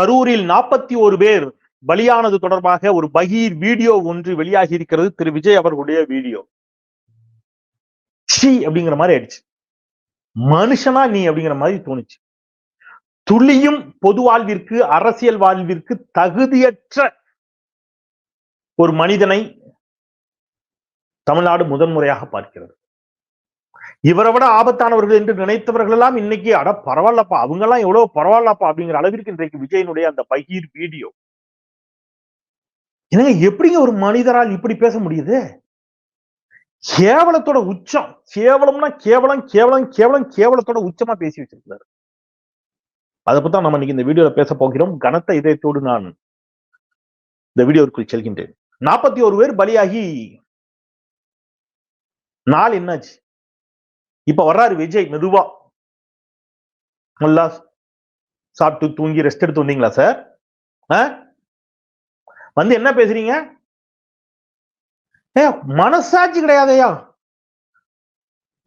கரூரில் நாற்பத்தி ஒரு பேர் பலியானது தொடர்பாக ஒரு பகீர் வீடியோ ஒன்று வெளியாகி இருக்கிறது திரு. விஜய் அவர்களுடைய வீடியோ. சி அப்படிங்கிற மாதிரி ஆயிடுச்சு. மனுஷனா நீ அப்படிங்கிற மாதிரி தோணுச்சு. துளியும் பொது வாழ்விற்கு அரசியல் வாழ்விற்கு தகுதியற்ற ஒரு மனிதனை தமிழ்நாடு முதன்முறையாக பார்க்கிறது. இவரை விட ஆபத்தானவர்கள் என்று நினைத்தவர்கள் எல்லாம் இன்னைக்கு அட பரவாயில்லப்பா அவங்க எல்லாம் எவ்வளவு பரவாயில்லப்பா அப்படிங்கிற அளவிற்கு இன்றைக்கு விஜயனுடைய அந்த பகீர் வீடியோ. என்னங்க எப்படிங்க ஒரு மனிதரால் இப்படி பேச முடியுது? கேவலத்தோட உச்சம் கேவலம்னா கேவலம் கேவலம் கேவலம் கேவலத்தோட உச்சமா பேசி வச்சிருக்கிறாரு. அதை பத்தி நம்ம இன்னைக்கு இந்த வீடியோல பேச போகிறோம். கனத்த இதயத்தோடு நான் இந்த வீடியோவிற்குள் செல்கின்றேன். நாற்பத்தி ஒரு பேர் பலியாகி நாள் என்னாச்சு? இப்ப வர்றாரு விஜய் மெதுவா. நல்லா சாப்பிட்டு தூங்கி ரெஸ்ட் எடுத்து வந்தீங்களா சார் வந்து என்ன பேசுறீங்க? ஏ மனசாட்சி கிடையாதையா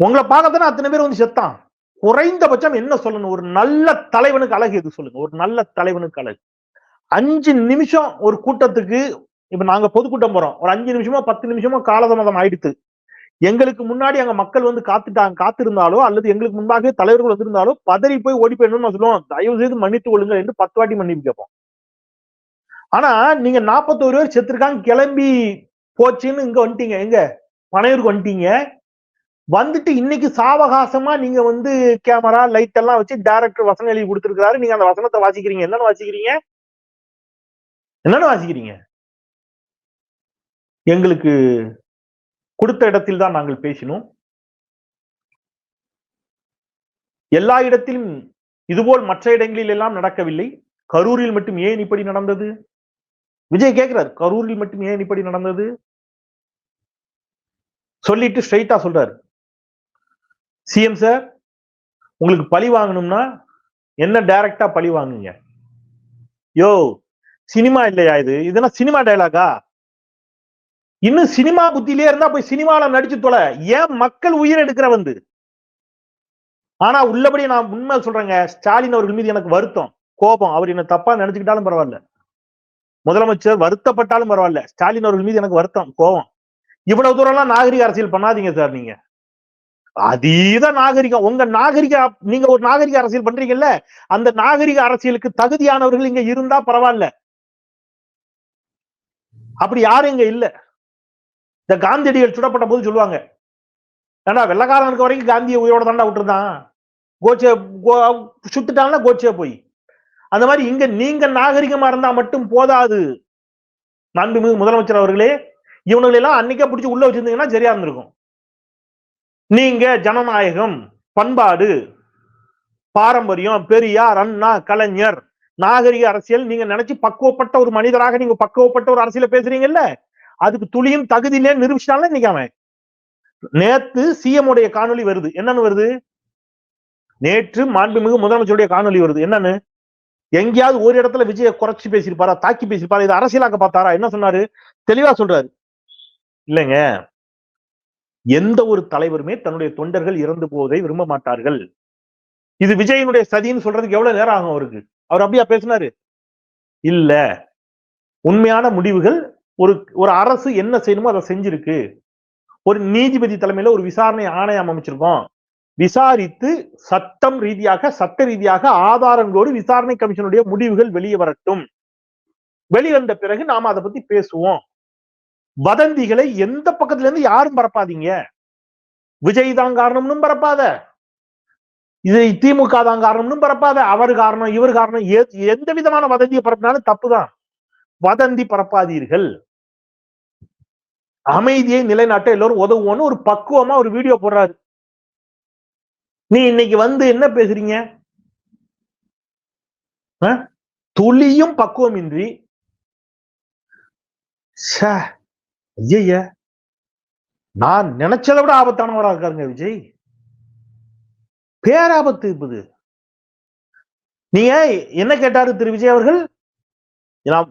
உங்களை பார்க்கத்தானே அத்தனை பேர் வந்து செத்தான். குறைந்தபட்சம் என்ன சொல்லணும்? ஒரு நல்ல தலைவனுக்கு அழகு எது சொல்லுங்க? ஒரு நல்ல தலைவனுக்கு அழகு. அஞ்சு நிமிஷம் ஒரு கூட்டத்துக்கு இப்ப நாங்க பொதுக்கூட்டம் போறோம். ஒரு அஞ்சு நிமிஷமோ பத்து நிமிஷமோ காலதாமதம் ஆயிடுத்து. எங்களுக்கு முன்னாடி அங்க மக்கள் வந்து காத்துட்டாங்க காத்திருந்தாலோ அல்லது எங்களுக்கு முன்பாகவே தலைவர்கள் வந்திருந்தாலோ பதறி போய் ஓடி போயிடணும்னு சொல்லுவோம் தயவு செய்து மன்னித்து கொள்ளுங்கள் என்று பத்து வாட்டி மன்னிப்பு கேட்போம். ஆனா நீங்க நாற்பத்தோரு பேர் செத்துருக்காங்க கிளம்பி போச்சுன்னு இங்க வந்துட்டீங்க. எங்க? பனையூருக்கு வந்துட்டீங்க. வந்துட்டு இன்னைக்கு சாவகாசமா நீங்க வந்து கேமரா லைட் எல்லாம் வச்சு டைரக்டர் வசனம் எழுதி கொடுத்துருக்காரு நீங்க அந்த வசனத்தை வாசிக்கிறீங்க. என்னன்னு வாசிக்கிறீங்க? என்னன்னு வாசிக்கிறீங்க? எங்களுக்கு கொடுத்த இடத்தில் தான் நாங்கள் பேசினோம். எல்லா இடத்திலும் இதுபோல் மற்ற இடங்களில் எல்லாம் நடக்கவில்லை. கரூரில் மட்டும் ஏன் இப்படி நடந்தது? விஜய் கேட்கிறார் கரூரில் மட்டும் ஏன் இப்படி நடந்தது? சொல்லிட்டு ஸ்ட்ரைட்டா சொல்றாரு. சிஎம் சார் உங்களுக்கு பழி வாங்கணும்னா என்ன டைரக்டா பழி வாங்குங்க? யோ சினிமா இல்லையா இது? இதெல்லாம் சினிமா டைலாகா இன்னும் சினிமா புத்தியிலே இருந்தா போய் சினிமால நடிச்சு தொலை. ஏன் மக்கள் உயிர் எடுக்கிற வந்து? ஆனா உள்ளபடி நான் உண்மை சொல்றேங்க ஸ்டாலின் அவர்கள் மீது எனக்கு வருத்தம் கோபம். அவர் என்ன தப்பா நினைச்சுக்கிட்டாலும் பரவாயில்ல. முதலமைச்சர் வருத்தப்பட்டாலும் பரவாயில்ல. ஸ்டாலின் அவர்கள் மீது எனக்கு வருத்தம் கோபம். இவ்வளவு தூரம் எல்லாம் நாகரிக அரசியல் பண்ணாதீங்க சார் நீங்க. அதீத நாகரிகம். உங்க நாகரிக நீங்க ஒரு நாகரிக அரசியல் பண்றீங்கல்ல அந்த நாகரிக அரசியலுக்கு தகுதியானவர்கள் இங்க இருந்தா பரவாயில்ல. அப்படி யாரும் இங்க இல்ல. இந்த காந்தியடிகள் சுடப்பட்ட போது சொல்லுவாங்க ஏன்னா வெள்ளக்காரனுக்கு வரைக்கும் காந்தியை உயிரோட தாண்டா விட்டுருந்தான்? கோச்சே சுட்டுட்டாங்கன்னா கோச்சே போய். அந்த மாதிரி இங்க நீங்க நாகரிகமா இருந்தா மட்டும் போதாது. மாண்புமிகு முதலமைச்சர் அவர்களே இவனுங்களெல்லாம் அன்னைக்கே பிடிச்சி உள்ள வச்சிருந்தீங்கன்னா சரியா இருந்திருக்கும். நீங்க ஜனநாயகம் பண்பாடு பாரம்பரியம் பெரியார் அண்ணா கலைஞர் நாகரிக அரசியல் நீங்க நினைச்சு பக்குவப்பட்ட ஒரு மனிதராக நீங்க பக்குவப்பட்ட ஒரு அரசியல பேசுறீங்கல்ல? அதுக்கு துளியும் தகுதியிலே நிரூபிச்சிட்டாலும் இன்னைக்கு அவன். நேத்து சிஎம் உடைய காணொலி வருது. என்னன்னு வருது? நேற்று மாண்புமிகு முதலமைச்சருடைய காணொலி வருது. என்னன்னு? எங்கேயாவது ஒரு இடத்துல விஜய குறைச்சு பேசியிருப்பாரா? தாக்கி பேசியிருப்பாரா? இது அரசியலாக்க பார்த்தாரா? என்ன சொன்னாரு? தெளிவா சொல்றாரு. இல்லைங்க. எந்த ஒரு தலைவருமே தன்னுடைய தொண்டர்கள் இறந்து போவதை விரும்ப மாட்டார்கள். இது விஜயனுடைய சதின்னு சொல்றதுக்கு எவ்வளவு நேரம் ஆகும் அவருக்கு? அவர் அப்படியா பேசினாரு? இல்ல. உண்மையான முடிவுகள் ஒரு ஒரு அரசு என்ன செய்யணுமோ அதை செஞ்சிருக்கு. ஒரு நீதிபதி தலைமையில ஒரு விசாரணை ஆணையம் அமைச்சிருக்கோம். விசாரித்து சட்டம் ரீதியாக சட்ட ரீதியாக ஆதாரங்களோடு விசாரணை கமிஷனுடைய முடிவுகள் வெளியே வரட்டும். வெளிவந்த பிறகு நாம அதை பத்தி பேசுவோம். வதந்திகளை எந்த பக்கத்துல இருந்து யாரும் பரப்பாதீங்க. விஜய் தான் காரணம்னு பரப்பாத. இது திமுக தான் காரணம்னு பரப்பாத. அவர் காரணம் இவர் காரணம் எந்த விதமான வதந்தியை பரப்பினாலும் தப்புதான் வதந்தி பரப்பாதீர்கள். அமைதியை நிலைநாட்ட எல்லோரும் உதவுவோன்னு ஒரு பக்குவமா ஒரு வீடியோ போடுறாரு. நீ இன்னைக்கு வந்து என்ன பேசுறீங்க? துளியும் பக்குவமின்றி. ஐய நான் நினைச்சதை விட ஆபத்தானவரா இருக்காருங்க விஜய். பேராபத்து இருப்பது நீங்க என்ன கேட்டாரு திரு விஜய் அவர்கள்?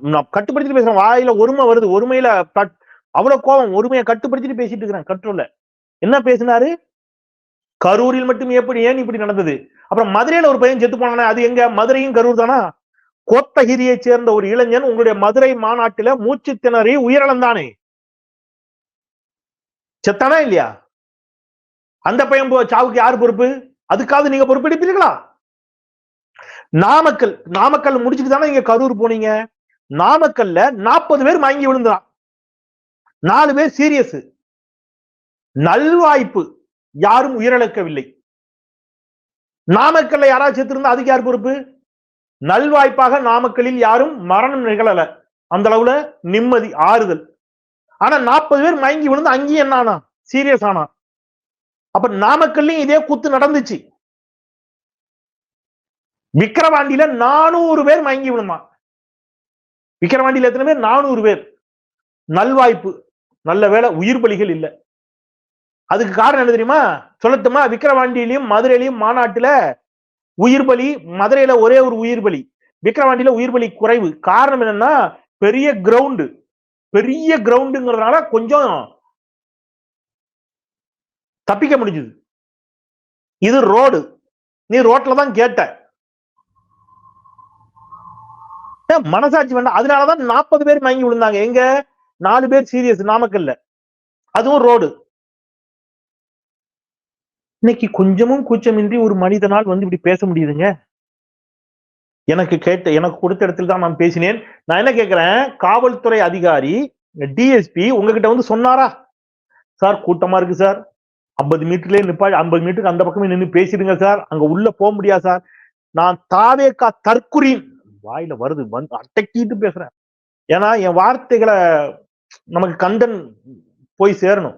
நான் கட்டுப்படுத்தி பேசுறேன். வாயில ஒருமை வருது. ஒருமையில அவ்வளவு கோபம் ஒருமையை கட்டுப்படுத்திட்டு பேசிட்டு இருக்கிறான் கட்ரோல்ல என்ன பேசினாரு? கரூரில் மட்டும் எப்படி ஏன் இப்படி நடந்தது? அப்புறம் மதுரையில ஒரு பையன் செத்து போனானே அது எங்க? மதுரையும் கரூர் தானா? கொத்தகிரியை சேர்ந்த ஒரு இளைஞன் உங்களுடைய மதுரை மாநாட்டில மூச்சு திணறி உயிரிழந்தானே. செத்தானா இல்லையா? அந்த பையன் சாவுக்கு யார் பொறுப்பு? அதுக்காவது நீங்க பொறுப்பெடுப்பீர்களா? நாமக்கல் நாமக்கல் முடிச்சுட்டு தானே இங்க கரூர் போனீங்க? நாமக்கல்ல நாற்பது பேர் மயங்கி விழுந்தான் நாலு பேர் சீரியஸ் நல்வாய்ப்பு யாரும் உயிரிழக்கவில்லை. நாமக்கல்ல யாராவது செத்திருந்தா அதுக்கு யார் பொறுப்பு? நல்வாய்ப்பாக நாமக்கல்லில் யாரும் மரணம் நிகழல. அந்த அளவுல நிம்மதி ஆறுதல். ஆனா நாற்பது பேர் மயங்கி விழுந்து அங்கேயும் என்ன ஆனா? சீரியஸ் ஆனா. அப்ப நாமக்கல்லையும் இதே குத்து நடந்துச்சு. விக்கிரவாண்டியில நானூறு பேர் மயங்கி விழுந்தான். விக்கிரவாண்டியில எத்தனை பேர்? நானூறு பேர். நல்வாய்ப்பு. நல்ல வேலை உயிர் பலிகள் இல்ல. அதுக்கு காரணம் என்ன தெரியுமா? சொல்லட்டுமா? விக்கிரவாண்டியிலையும் மதுரையிலையும் மாநாட்டுல உயிர் பலி மதுரையில ஒரே ஒரு உயிர் பலி. விக்கிரவாண்டியில உயிர் பலி குறைவு. காரணம் என்னன்னா பெரிய கிரவுண்டு பெரிய கிரவுண்டுங்கிறதுனால கொஞ்சம் தப்பிக்க முடிஞ்சது. இது ரோடு நீ ரோட்ல தான் கேட்ட. ஏன் மனசாட்சி வேண்டாம். அதனாலதான் நாற்பது பேர் மயங்கி விழுந்தாங்க. எங்க? நாலு பேர் சீரியஸ் நாமக்கல்ல. அதுவும் ரோடு இன்னைக்கு கொஞ்சமும் கூச்சமின்றி ஒரு மனிதனால் வந்து இப்படி பேச முடியுதுங்க? எனக்கு கேட்ட எனக்கு கொடுத்த இடத்துல தான் நான் பேசினேன். நான் என்ன கேட்கிறேன் காவல்துறை அதிகாரி டிஎஸ்பி உங்ககிட்ட வந்து சொன்னாரா? சார் கூட்டமா இருக்கு சார் ஐம்பது மீட்டர்லயே நிப்பா ஐம்பது மீட்டருக்கு அந்த பக்கமே நின்று பேசிடுங்க சார் அங்க உள்ள போக முடியாது சார் நான் தாவேக்கா தற்குறி வாயில வருது வந்து அட்டக்கிட்டு பேசுறேன். ஏன்னா என் வார்த்தைகளை நமக்கு கண்டன் போய் சேரணும்.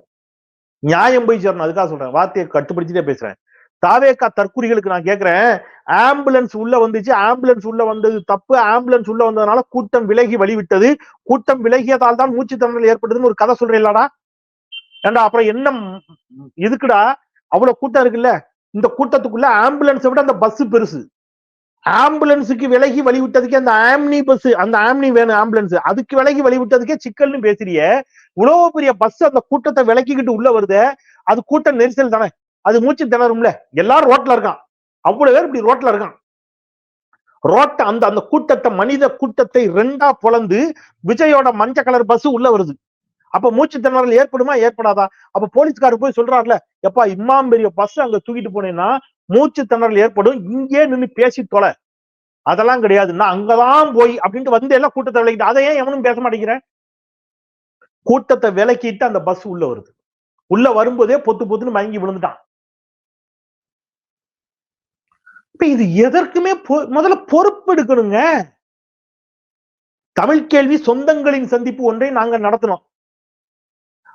நியாயம் போய் சேரணும். அதுக்காக சொல்றேன். வார்த்தையை கட்டுப்படுத்திட்டே பேசுறேன். தாவேக்கா தற்குறிகளுக்கு நான் கேக்குறேன். ஆம்புலன்ஸ் உள்ள வந்துச்சு. ஆம்புலன்ஸ் உள்ள வந்தது தப்பு. ஆம்புலன்ஸ் உள்ள வந்ததுனால கூட்டம் விலகி வழிவிட்டது. கூட்டம் விலகியதால் தான் மூச்சு திணறல் ஏற்பட்டதுன்னு ஒரு கதை சொல்றீங்களாடா ஏண்டா அப்புறம் என்ன இதுக்குடா? எதுக்குடா அவ்வளவு கூட்டம் இருக்குல்ல? இந்த கூட்டத்துக்குள்ள ஆம்புலன்ஸை விட அந்த பஸ் பெருசு. ஆம்புலன்ஸுக்கு விலகி வழி விட்டதுக்கே அந்த ஆம்னி பஸ் அந்த ஆம்னி வேணும் ஆம்புலன்ஸ் அதுக்கு விலகி வழி விட்டதுக்கே சிக்கல்னு பேசுறிய. இவ்வளவு பெரிய பஸ் அந்த கூட்டத்தை விலக்கிக்கிட்டு உள்ள வருது அது கூட்ட நெரிசல் தானே. அது மூச்சு திணறும்ல. எல்லாரும் ரோட்ல இருக்கான். அவ்வளவு பேர் இப்படி ரோட்ல இருக்கான். ரோட்ட அந்த அந்த கூட்டத்தை மனித கூட்டத்தை ரெண்டா புலந்து விஜயோட மஞ்சள் கலர் பஸ் உள்ள வருது. அப்ப மூச்சு திணறல் ஏற்படுமா ஏற்படாதா? அப்ப போலீஸ்காரர் போய் சொல்றாருல எப்பா இம்மாம் பெரிய பஸ் அங்க தூக்கிட்டு போனேன்னா மூச்சு திணறல் ஏற்படும். இங்கே நின்னு பேசி தொலை. அதெல்லாம் கிடையாது. நான் அங்கதான் போய் அப்படின்ட்டு வந்து எல்லாம் கூட்டத்தை விளக்கிட்டு அதை ஏன் எவனும் பேச மாட்டேங்கிறேன் கூட்டத்தை விலக்கிட்டு அந்த பஸ் உள்ள வருது. உள்ள வரும்போதே பொத்து பொத்துன்னு மயங்கி விழுந்துட்டான். இப்ப இது எதற்குமே பொ- முதல்ல பொறுப்பு எடுக்கணுங்க. தமிழ் கேள்வி சொந்தங்களின் சந்திப்பு ஒன்றை நாங்க நடத்தினோம்.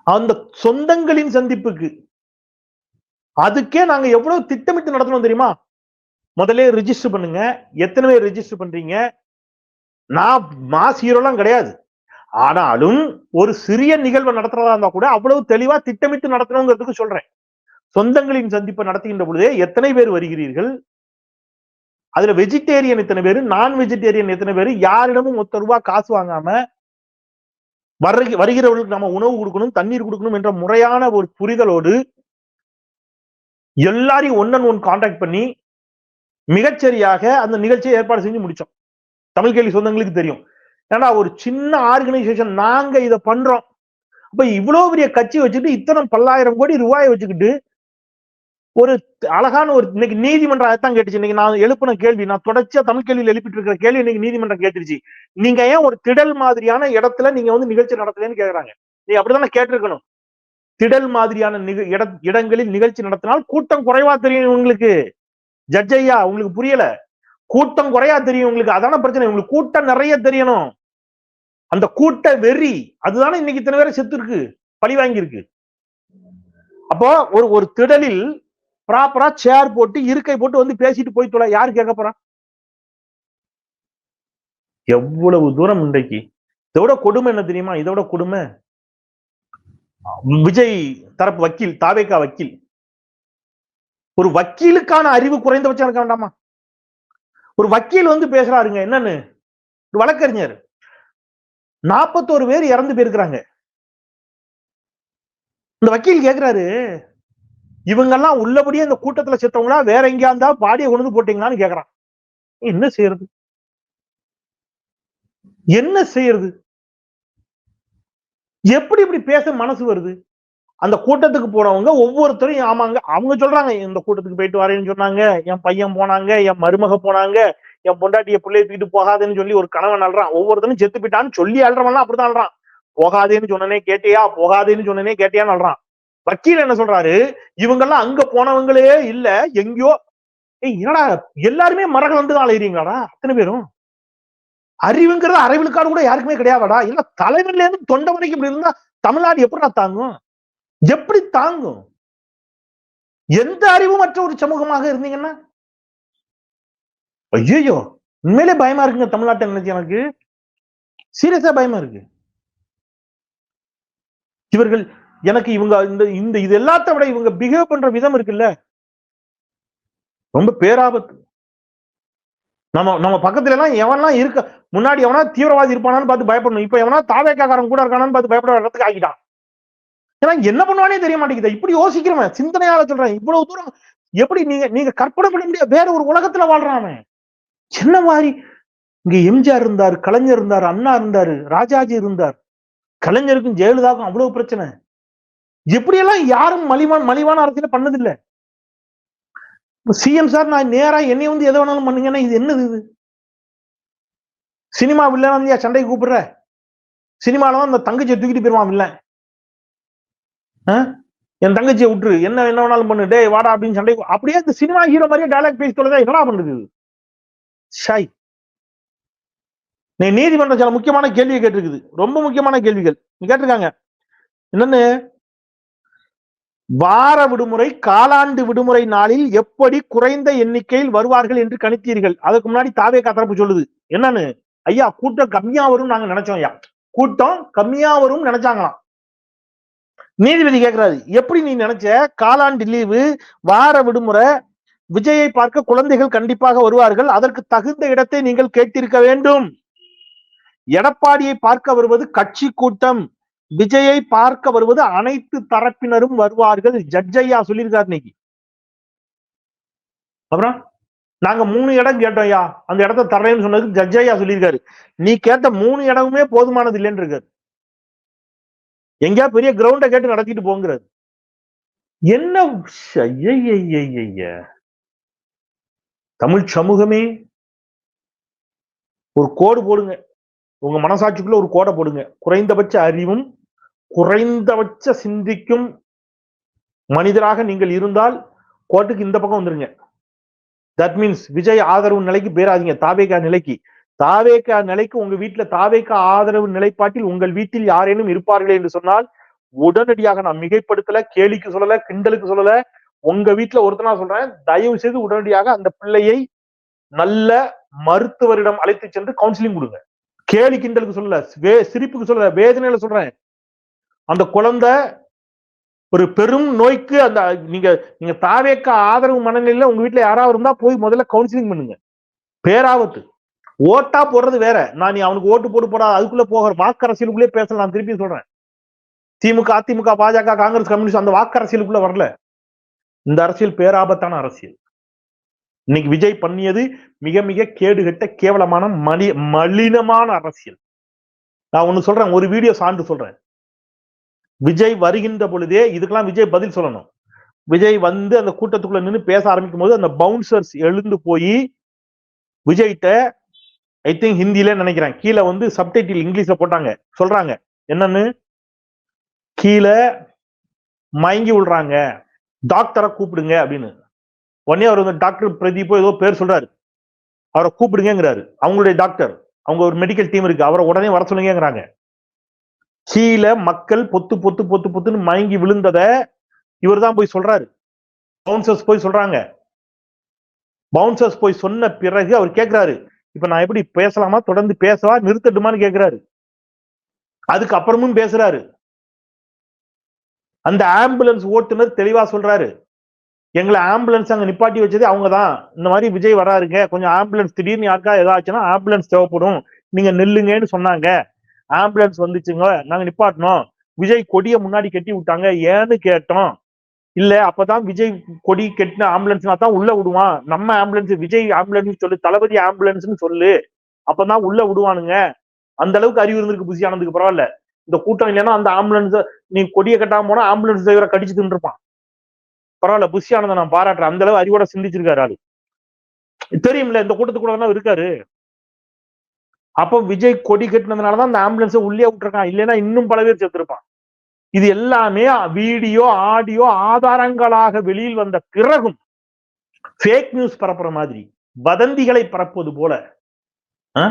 அந்த சொந்தங்களின் சந்திப்புக்கு அதுக்கே நாங்க எவ்வளவு திட்டமிட்டு நடத்தணும் தெரியுமா? முதல்ல ரிஜிஸ்டர் பண்ணுங்க. எத்தனை பேர் ரிஜிஸ்டர் பண்றீங்க? நான் மாஸ் ஹீரோலாம் கிடையாது. ஆனாலும் ஒரு சிறிய நிகழ்வை நடத்துறதா இருந்தா கூட அவ்வளவு தெளிவா திட்டமிட்டு நடத்தணுங்கிறதுக்கு சொல்றேன். சொந்தங்களின் சந்திப்பை நடத்துகின்ற பொழுதே எத்தனை பேர் வருகிறீர்கள்? அதுல வெஜிடேரியன் எத்தனை பேர்? நான் வெஜிடேரியன் எத்தனை பேர்? யாரிடமும் ஒத்த ரூபா காசு வாங்காம வருகிறவர்களுக்கு நம்ம உணவு கொடுக்கணும் தண்ணீர் கொடுக்கணும் என்ற முறையான ஒரு புரிதலோடு எல்லாரையும் ஒன் ஒன் கான்டாக்ட் பண்ணி மிகச்சரியாக அந்த நிகழ்ச்சியை ஏற்பாடு செஞ்சு முடிச்சோம். தமிழ் கேள்வி சொந்தங்களுக்கு தெரியும். ஏன்னா ஒரு சின்ன ஆர்கனைசேஷன் நாங்க இதை பண்றோம். அப்ப இவ்வளவு பெரிய கட்சி வச்சுட்டு இத்தனை பல்லாயிரம் கோடி ரூபாயை வச்சுக்கிட்டு ஒரு அழகான ஒரு இன்னைக்கு நீதிமன்றம் அதைத்தான் கேட்டுச்சு. இன்னைக்கு நான் எழுப்பின கேள்வி நான் தொடர்ச்சியா தமிழ் கேள்வியில் எழுப்பிட்டு இருக்கிற கேள்வி இன்னைக்கு நீதிமன்றம் கேட்டுருச்சு. நீங்க ஏன் ஒரு திடல் மாதிரியான இடத்துல நீங்க வந்து நிகழ்ச்சி நடத்துறேன்னு கேக்குறாங்க. நீ அப்படிதானே கேட்டிருக்கணும். திடல் மாதிரியான நிக- இட- இடங்களில் நிகழ்ச்சி நடத்தினால் கூட்டம் குறைவா தெரியும் உங்களுக்கு. ஜட்ஜ் ஐயா உங்களுக்கு புரியல? கூட்டம் குறையா தெரியும் உங்களுக்கு. அதான பிரச்சனை. உங்களுக்கு கூட்டம் நிறைய தெரியணும். அந்த கூட்ட வெறி அதுதானே இன்னைக்கு இத்தனை பேரை செத்து இருக்கு பழி வாங்கியிருக்கு. அப்போ ஒரு ஒரு திடலில் ப்ராப்பரா சேர் போட்டு இருக்கை போட்டு வந்து பேசிட்டு போய் தொலை. யாரு கேட்க போறான் எவ்வளவு தூரம் இன்றைக்கு? இதோட கொடுமை என்ன தெரியுமா? இதோட கொடுமை? விஜய் தரப்பு வக்கீல் தாவேக்கா வக்கீல். ஒரு வக்கீலுக்கான அறிவு குறைந்தபட்சம் இருக்க வேண்டாமா? ஒரு வக்கீல் வந்து பேசுறாருங்க என்னன்னு? ஒரு வழக்கறிஞர். நாற்பத்தோரு பேர் இறந்து போயிருக்கிறாங்க. இந்த வக்கீல் கேக்குறாரு இவங்கெல்லாம் உள்ளபடியே இந்த கூட்டத்துல செத்தவங்களா? வேற எங்கேயா இருந்தா பாடியை கொண்டு போட்டீங்களான்னு கேக்குறான். என்ன செய்யறது? என்ன செய்யறது? எப்படி இப்படி பேச மனசு வருது? அந்த கூட்டத்துக்கு போனவங்க ஒவ்வொருத்தரும் ஆமாங்க அவங்க சொல்றாங்க இந்த கூட்டத்துக்கு போயிட்டு வரேன்னு சொன்னாங்க என் பையன் போனாங்க என் மருமக போனாங்க என் பொண்டாட்டிய பிள்ளைய தூக்கிட்டு போகாதுன்னு சொல்லி ஒரு கணவன் அல்றான் ஒவ்வொருத்தரும் செத்து போயிட்டான்னு சொல்லி அல்றவன்லாம் அப்படிதான் அல்றான் போகாதேன்னு சொன்னனே கேட்டியா? போகாதேன்னு சொன்னனே கேட்டியான்னு அல்றான் வக்கீல் என்ன சொல்றாரு? இவங்கெல்லாம் அங்க போனவங்களே இல்ல எங்கேயோ ஏய் என்னடா எல்லாருமே மரகலந்து வந்து அலையிறீங்களாடா அத்தனை பேரும்? அறிவுங்கிறது அறிவிலுக்காடு கூட யாருக்குமே கிடையாதுடா. இல்ல தலைவன்ல இருந்து தொண்டை வரைக்கும் இப்படி இருந்தா தமிழ்நாடு எப்படிடா தாங்கும்? எப்படி தாங்கும்? எந்த அறிவும் மற்ற ஒரு சமூகமாக இருந்தீங்கன்னா? ஐயோ உண்மையிலே பயமா இருக்குங்க தமிழ்நாட்டை நினைச்சு எனக்கு. சீரியஸா பயமா இருக்கு. இவர்கள் எனக்கு இவங்க இந்த இந்த இது எல்லாத்த விட இவங்க பிஹேவ் பண்ற விதம் இருக்குல்ல? ரொம்ப பேராபத்து. நம்ம நம்ம பக்கத்துல எல்லாம் எவன்லாம் இருக்க முன்னாடி எவனா தீவிரவாதி இருப்பானான்னு பார்த்து பயப்படணும். இப்ப எவனா தாவேக்காரன் கூட இருக்கானான்னு பார்த்து பயப்பட இடத்துக்கு ஆகிட்டான். ஏன்னா என்ன பண்ணுவானே தெரிய மாட்டேங்குது. இப்படி யோசிக்கிறவன் சிந்தனையால சொல்றேன். இவ்வளவு தூரம் எப்படி நீங்க நீங்க கற்பனை பண்ண முடியாது. வேற ஒரு உலகத்துல வாழ்றான் என்ன மாதிரி இங்க எம்ஜிஆர் இருந்தார் கலைஞர் இருந்தார் அண்ணா இருந்தாரு ராஜாஜி இருந்தார். கலைஞருக்கும் ஜெயலலிதாவுக்கும் அவ்வளவு பிரச்சனை. எப்படியெல்லாம் யாரும் மலிவான் மலிவான அரசியல பண்ணதில்லை. சிஎம் சார் நான் நேரா என்னை வந்து எதை வேணாலும் பண்ணுங்கன்னா இது என்னது இது? சினிமா வில்லன் வந்து ஏன் சண்டைக்கு கூப்பிடுற? சினிமாவில் தான் அந்த தங்கச்சியை தூக்கிட்டு போயிடுவான் வில்லன். ஆ? என் தங்கச்சியை விட்டுரு. என்ன என்ன வேணாலும் பண்ணு. டே வாடா அப்படின்னு சண்டை அப்படியே இந்த சினிமா ஹீரோ மாதிரியே டைலாக் பேசி தொலைதா என்னடா பண்ணுது இது? ஷாய் நீ நீதிமன்றம் சில முக்கியமான கேள்வியை கேட்டிருக்குது. ரொம்ப முக்கியமான கேள்விகள். கேட்டிருக்காங்க. என்னன்னு? வார விடுமுறை காலாண்டு விடுமுறை நாளில் எப்படி குறைந்த எண்ணிக்கையில் வருவார்கள் என்று கணித்தீர்கள்? அதுக்கு முன்னாடி தாவே தரப்பு சொல்லுது. என்னன்னு? ஐயா கூட்டம் கம்மியா வரும் நாங்க நினைச்சோம் ஐயா. கூட்டம் கம்மியா வரும் நினைச்சாங்களாம். நீதிபதி கேட்கிறாரு எப்படி நீ நினைச்ச? காலாண்டு லீவு வார விடுமுறை விஜயை பார்க்க குழந்தைகள் கண்டிப்பாக வருவார்கள். அதற்கு தகுந்த இடத்தை நீங்கள் கேட்டிருக்க வேண்டும். எடப்பாடியை பார்க்க வருவது கட்சி கூட்டம். விஜயை பார்க்க வருவது அனைத்து தரப்பினரும் வருவார்கள் ஜட்ஜையா சொல்லியிருக்காரு இன்னைக்கு. அப்புறம் நாங்க மூணு இடம் கேட்டோம்யா அந்த இடத்த தரேன்னு சொன்னதுக்கு ஜட்ஜையா சொல்லியிருக்காரு. நீ கேட்ட மூணு இடமுமே போதுமானது இல்லைன்னு இருக்காரு எங்கேயா பெரிய கிரவுண்ட கேட்டு நடத்திட்டு போங்கிறது என்ன தமிழ் சமூகமே ஒரு கோடு போடுங்க. உங்க மனசாட்சிக்குள்ள ஒரு கோடை போடுங்க. குறைந்தபட்ச அறிவும் குறைந்தபட்ச சிந்திக்கும் மனிதராக நீங்கள் இருந்தால் கோர்ட்டுக்கு இந்த பக்கம் வந்துருங்க. தட் மீன்ஸ் விஜய் ஆதரவு நிலைக்கு பேராதிங்க தாவேகா நிலைக்கு. தாவேகா நிலைக்கு உங்க வீட்டுல தாவேகா ஆதரவு நிலைப்பாட்டில் உங்கள் வீட்டில் யாரேனும் இருப்பார்களே என்று சொன்னால் உடனடியாக நான் மிகைப்படுத்தல கேலிக்கு சொல்லல கிண்டலுக்கு சொல்லல. உங்க வீட்டுல ஒருத்தனா சொல்றேன். தயவு செய்து உடனடியாக அந்த பிள்ளையை நல்ல மருத்துவரிடம் அழைத்து சென்று கவுன்சிலிங் கொடுங்க. கேலி கிண்டலுக்கு சொல்லல. சிரிப்புக்கு சொல்லல. வேதனையில சொல்றேன். அந்த குழந்தை ஒரு பெரும் நோய்க்கு அந்த நீங்க நீங்க தாவேக்க ஆதரவு மனநிலையில உங்க வீட்டுல யாராவது இருந்தா போய் முதல்ல கவுன்சிலிங் பண்ணுங்க. பேராபத்து. ஓட்டா போடுறது வேற. நான் நீ அவனுக்கு ஓட்டு போட்டு போடாத அதுக்குள்ள போகிற வாக்கு அரசியலுக்குள்ளே பேசல நான் திருப்பி சொல்றேன். திமுக அதிமுக பாஜக காங்கிரஸ் கம்யூனிஸ்ட் அந்த வாக்கு அரசியலுக்குள்ள வரல. இந்த அரசியல் பேராபத்தான அரசியல். இன்னைக்கு விஜய் பண்ணியது மிக மிக கேடுகட்ட கேவலமான மலி மலினமான அரசியல். நான் ஒண்ணு சொல்றேன் ஒரு வீடியோ சான்று சொல்றேன். விஜய் வருகின்ற பொழுதே இதுக்கெல்லாம் விஜய் பதில் சொல்லணும். விஜய் வந்து அந்த கூட்டத்துக்குள்ள நின்று பேச ஆரம்பிக்கும் போது அந்த பவுன்சர்ஸ் எழுந்து போய் விஜய்கிட்ட ஐ திங்க் ஹிந்தியில நினைக்கிறேன். கீழே வந்து சப்டைட்டில் இங்கிலீஷ்ல போட்டாங்க. சொல்றாங்க. என்னன்னு? கீழே மயங்கி விடுறாங்க டாக்டரை கூப்பிடுங்க அப்படின்னு. உடனே அவர் வந்து டாக்டர் பிரதீப்போ ஏதோ பேர் சொல்றாரு. அவரை கூப்பிடுங்கிறாரு அவங்களுடைய டாக்டர் அவங்க ஒரு மெடிக்கல் டீம் இருக்கு. அவரை உடனே வர சொல்லுங்கிறாங்க கீழே மக்கள் பொத்து பொத்து பொத்து பொத்துன்னு மயங்கி விழுந்தத இவர் தான் போய் சொல்றாரு. பவுன்சர்ஸ் போய் சொல்றாங்க. பவுன்சர்ஸ் போய் சொன்ன பிறகு அவர் கேட்கிறாரு இப்ப நான் எப்படி பேசலாமா? தொடர்ந்து பேசவா? நிறுத்தட்டுமான்னு கேட்கிறாரு அதுக்கு அப்புறமும் பேசுறாரு. அந்த ஆம்புலன்ஸ் ஓட்டுநர் தெளிவா சொல்றாரு. எங்களை ஆம்புலன்ஸ் அங்க நிப்பாட்டி வச்சதே அவங்க தான் இந்த மாதிரி விஜய் வராருங்க. கொஞ்சம் ஆம்புலன்ஸ் திடீர்னு யாருக்கா ஏதாச்சுன்னா ஆம்புலன்ஸ் தேவைப்படும். நீங்க நில்லுங்கன்னு சொன்னாங்க. ஆம்புலன்ஸ் வந்துச்சுங்க. நாங்க நிப்பாட்டினோம் விஜய் கொடியை முன்னாடி கட்டி விட்டாங்க. ஏன்னு கேட்டோம். இல்ல அப்பதான் விஜய் கொடி கட்டின ஆம்புலன்ஸ்னா தான் உள்ள விடுவான். நம்ம ஆம்புலன்ஸ் விஜய் ஆம்புலன்ஸ் சொல்லு தளபதி ஆம்புலன்ஸ்னு சொல்லு அப்பதான் உள்ள விடுவானுங்க. அந்த அளவுக்கு அறிவு இருந்திருக்கு புசி ஆனதுக்கு பரவாயில்ல. இந்த கூட்டம் இல்லைன்னா அந்த ஆம்புலன்ஸ் நீ கொடியை கட்டாம போனா ஆம்புலன்ஸ் டிரைவரை கடிச்சு தின்றுப்பான். பரவாயில்ல புசி ஆனந்த நான் பாராட்டுறேன். அந்த அளவு அறிவோட சிந்திச்சிருக்காரு ஆளு. தெரியும்ல இந்த கூட்டத்துக்கு கூட இருக்காரு. அப்போ விஜய் கொடி கட்டினதுனால தான் அந்த ஆம்புலன்ஸை உள்ளே விட்டுருக்கான். இல்லைன்னா இன்னும் பல பேர் செத்துருப்பான். இது எல்லாமே வீடியோ ஆடியோ ஆதாரங்களாக வெளியில் வந்த பிறகும் ஃபேக் நியூஸ் பரப்புற மாதிரி வதந்திகளை பரப்புவது போல ஆ?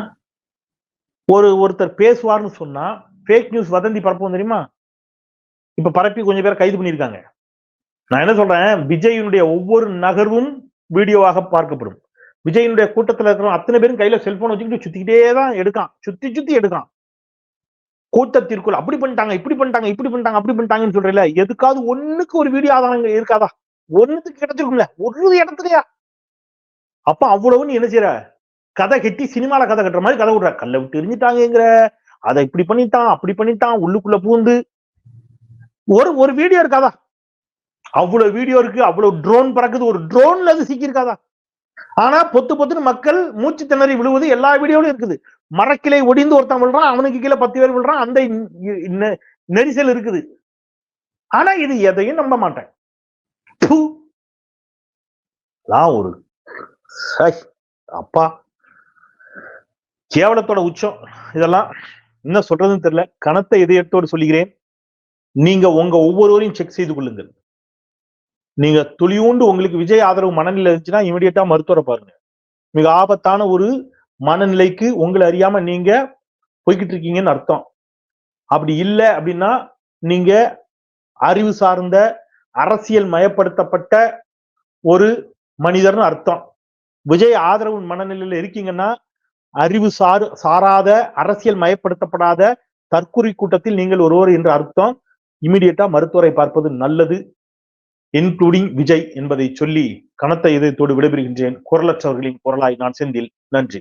ஒரு ஒருத்தர் பேசுவார்னு சொன்னா ஃபேக் நியூஸ் வதந்தி பரப்புவோம் தெரியுமா? இப்ப பரப்பி கொஞ்சம் பேர் கைது பண்ணியிருக்காங்க. நான் என்ன சொல்றேன்? விஜயினுடைய ஒவ்வொரு நகர்வும் வீடியோவாக பார்க்கப்படும். விஜயினுடைய கூட்டத்துல இருக்கிற அத்தனை பேரும் கையில செல்போன் வச்சுக்கிட்டு சுத்திக்கிட்டே தான் எடுக்கான். சுத்தி சுத்தி எடுக்கான் கூட்டத்திற்குள் அப்படி பண்ணிட்டாங்க இப்படி பண்ணிட்டாங்க இப்படி பண்ணிட்டாங்க அப்படி பண்ணிட்டாங்கன்னு சொல்றீல எதுக்காவது ஒண்ணுக்கு ஒரு வீடியோ ஆதாரங்கள் இருக்காதா? ஒண்ணுத்துக்கு கிடைச்சிருக்கும்ல ஒரு இடத்துலயா? அப்ப அவ்வளவு நீ என்ன செய்யற கதை கட்டி சினிமால கதை கட்டுற மாதிரி கதை விடுற. கல்ல விட்டு எரிஞ்சிட்டாங்கிற அதை இப்படி பண்ணிட்டான் அப்படி பண்ணிட்டான் உள்ளுக்குள்ள பூந்து ஒரு ஒரு வீடியோ இருக்காதா? அவ்வளவு வீடியோ இருக்கு அவ்வளவு ட்ரோன் பறக்குது ஒரு ட்ரோன்ல அது சிக்கியிருக்காதா? ஆனா பொத்து பொத்துன்னு மக்கள் மூச்சு திணறி விழுவது எல்லா வீடியோலையும் இருக்குது. மரக்கிளை ஒடிந்து ஒருத்தன் விழுறான் அவனுக்கு கீழே பத்து பேர் விழுறான் அந்த நெரிசல் இருக்குது. ஆனா இது எதையும் நம்ப மாட்டேன். ஒரு அப்பா. கேவலத்தோட உச்சம் இதெல்லாம் என்ன சொல்றதுன்னு தெரியல. கனத்த இதயத்தோடு சொல்லுகிறேன். நீங்க உங்க ஒவ்வொருவரையும் செக் செய்து கொள்ளுங்கள். நீங்க துளியூண்டு உங்களுக்கு விஜய் ஆதரவு மனநிலை இருந்துச்சுன்னா இமிடியட்டா மருத்துவரை பாருங்க. மிக ஆபத்தான ஒரு மனநிலைக்கு உங்களை அறியாம நீங்க போய்கிட்டு இருக்கீங்கன்னு அர்த்தம். அப்படி இல்லை அப்படின்னா நீங்க அறிவு சார்ந்த அரசியல் மயப்படுத்தப்பட்ட ஒரு மனிதர்னு அர்த்தம். விஜய் ஆதரவு மனநிலையில இருக்கீங்கன்னா அறிவு சார் சாராத அரசியல் மயப்படுத்தப்படாத தற்குறி கூட்டத்தில் நீங்கள் ஒருவர் என்று அர்த்தம். இமிடியட்டா மருத்துவரை பார்ப்பது நல்லது. இன்க்ளூடிங் விஜய் என்பதை சொல்லி கனத்த இதயத்தோடு விடைபெறுகின்றேன். குரலற்றவர்களின் குரலாய் நான் செந்தில். நன்றி.